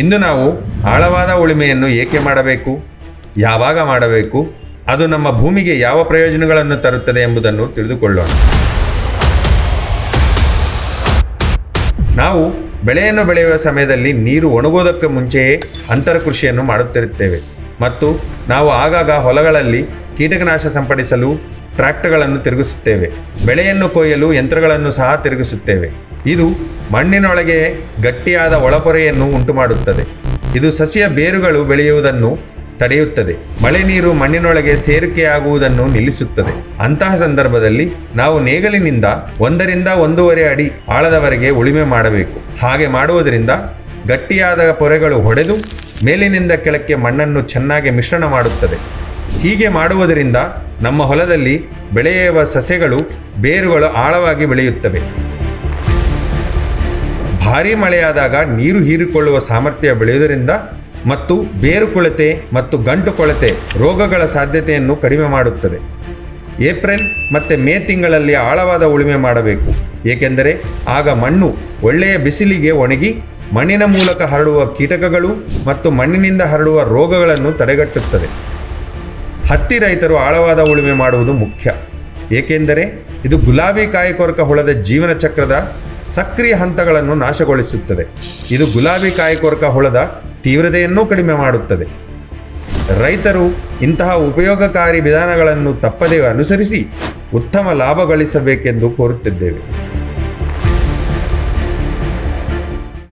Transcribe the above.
ಇಂದು ನಾವು ಆಳವಾದ ಉಳುಮೆಯನ್ನು ಏಕೆ ಮಾಡಬೇಕು? ಯಾವಾಗ ಮಾಡಬೇಕು? ಅದು ನಮ್ಮ ಭೂಮಿಗೆ ಯಾವ ಪ್ರಯೋಜನಗಳನ್ನು ತರುತ್ತದೆ ಎಂಬುದನ್ನು ತಿಳಿದುಕೊಳ್ಳೋಣ. ನಾವು ಬೆಳೆಯನ್ನು ಬೆಳೆಯುವ ಸಮಯದಲ್ಲಿ ನೀರು ಒಣಗುವುದಕ್ಕೆ ಮುಂಚೆಯೇ ಅಂತರ ಕೃಷಿಯನ್ನು ಮಾಡುತ್ತಿರುತ್ತೇವೆ. ಮತ್ತು ನಾವು ಆಗಾಗ ಹೊಲಗಳಲ್ಲಿ ಕೀಟನಾಶ ಸಿಂಪಡಿಸಲು ಟ್ರ್ಯಾಕ್ಟರ್ಗಳನ್ನು ತಿರುಗಿಸುತ್ತೇವೆ. ಬೆಳೆಯನ್ನು ಕೊಯ್ಯಲು ಯಂತ್ರಗಳನ್ನು ಸಹ ತಿರುಗಿಸುತ್ತೇವೆ. ಇದು ಮಣ್ಣಿನೊಳಗೆ ಗಟ್ಟಿಯಾದ ಒಳಪೊರೆಯನ್ನು ಉಂಟುಮಾಡುತ್ತದೆ. ಇದು ಸಸ್ಯ ಬೇರುಗಳು ಬೆಳೆಯುವುದನ್ನು ತಡೆಯುತ್ತದೆ. ಮಳೆ ನೀರು ಮಣ್ಣಿನೊಳಗೆ ಸೇರಿಕೆಯಾಗುವುದನ್ನು ನಿಲ್ಲಿಸುತ್ತದೆ. ಅಂತಹ ಸಂದರ್ಭದಲ್ಲಿ ನಾವು ನೇಗಲಿನಿಂದ ಒಂದರಿಂದ ಒಂದೂವರೆ ಅಡಿ ಆಳದವರೆಗೆ ಉಳುಮೆ ಮಾಡಬೇಕು. ಹಾಗೆ ಮಾಡುವುದರಿಂದ ಗಟ್ಟಿಯಾದ ಪೊರೆಗಳು ಹೊಡೆದು ಮೇಲಿನಿಂದ ಕೆಳಕ್ಕೆ ಮಣ್ಣನ್ನು ಚೆನ್ನಾಗಿ ಮಿಶ್ರಣ ಮಾಡುತ್ತದೆ. ಹೀಗೆ ಮಾಡುವುದರಿಂದ ನಮ್ಮ ಹೊಲದಲ್ಲಿ ಬೆಳೆಯುವ ಸಸ್ಯಗಳು ಬೇರುಗಳು ಆಳವಾಗಿ ಬೆಳೆಯುತ್ತವೆ. ಭಾರೀ ಮಳೆಯಾದಾಗ ನೀರು ಹೀರಿಕೊಳ್ಳುವ ಸಾಮರ್ಥ್ಯ ಬೆಳೆಯುವುದರಿಂದ ಮತ್ತು ಬೇರು ಕೊಳೆತೆ ಮತ್ತು ಗಂಟು ಕೊಳೆತೆ ರೋಗಗಳ ಸಾಧ್ಯತೆಯನ್ನು ಕಡಿಮೆ ಮಾಡುತ್ತದೆ. ಏಪ್ರಿಲ್ ಮತ್ತು ಮೇ ತಿಂಗಳಲ್ಲಿ ಆಳವಾದ ಉಳುಮೆ ಮಾಡಬೇಕು. ಏಕೆಂದರೆ ಆಗ ಮಣ್ಣು ಒಳ್ಳೆಯ ಬಿಸಿಲಿಗೆ ಒಣಗಿ ಮಣ್ಣಿನ ಮೂಲಕ ಹರಡುವ ಕೀಟಕಗಳು ಮತ್ತು ಮಣ್ಣಿನಿಂದ ಹರಡುವ ರೋಗಗಳನ್ನು ತಡೆಗಟ್ಟುತ್ತದೆ. ಹತ್ತಿ ರೈತರು ಆಳವಾದ ಉಳುಮೆ ಮಾಡುವುದು ಮುಖ್ಯ. ಏಕೆಂದರೆ ಇದು ಗುಲಾಬಿ ಕಾಯಿಕೊರಕ ಹುಳದ ಜೀವನ ಚಕ್ರದ ಸಕ್ರಿಯ ಹಂತಗಳನ್ನು ನಾಶಗೊಳಿಸುತ್ತದೆ. ಇದು ಗುಲಾಬಿ ಕಾಯಿಕೊರಕ ಹುಳದ ತೀವ್ರತೆಯನ್ನೂ ಕಡಿಮೆ ಮಾಡುತ್ತದೆ. ರೈತರು ಇಂತಹ ಉಪಯೋಗಕಾರಿ ವಿಧಾನಗಳನ್ನು ತಪ್ಪದೇ ಅನುಸರಿಸಿ ಉತ್ತಮ ಲಾಭ ಗಳಿಸಬೇಕೆಂದು ಕೋರುತ್ತಿದ್ದೇವೆ.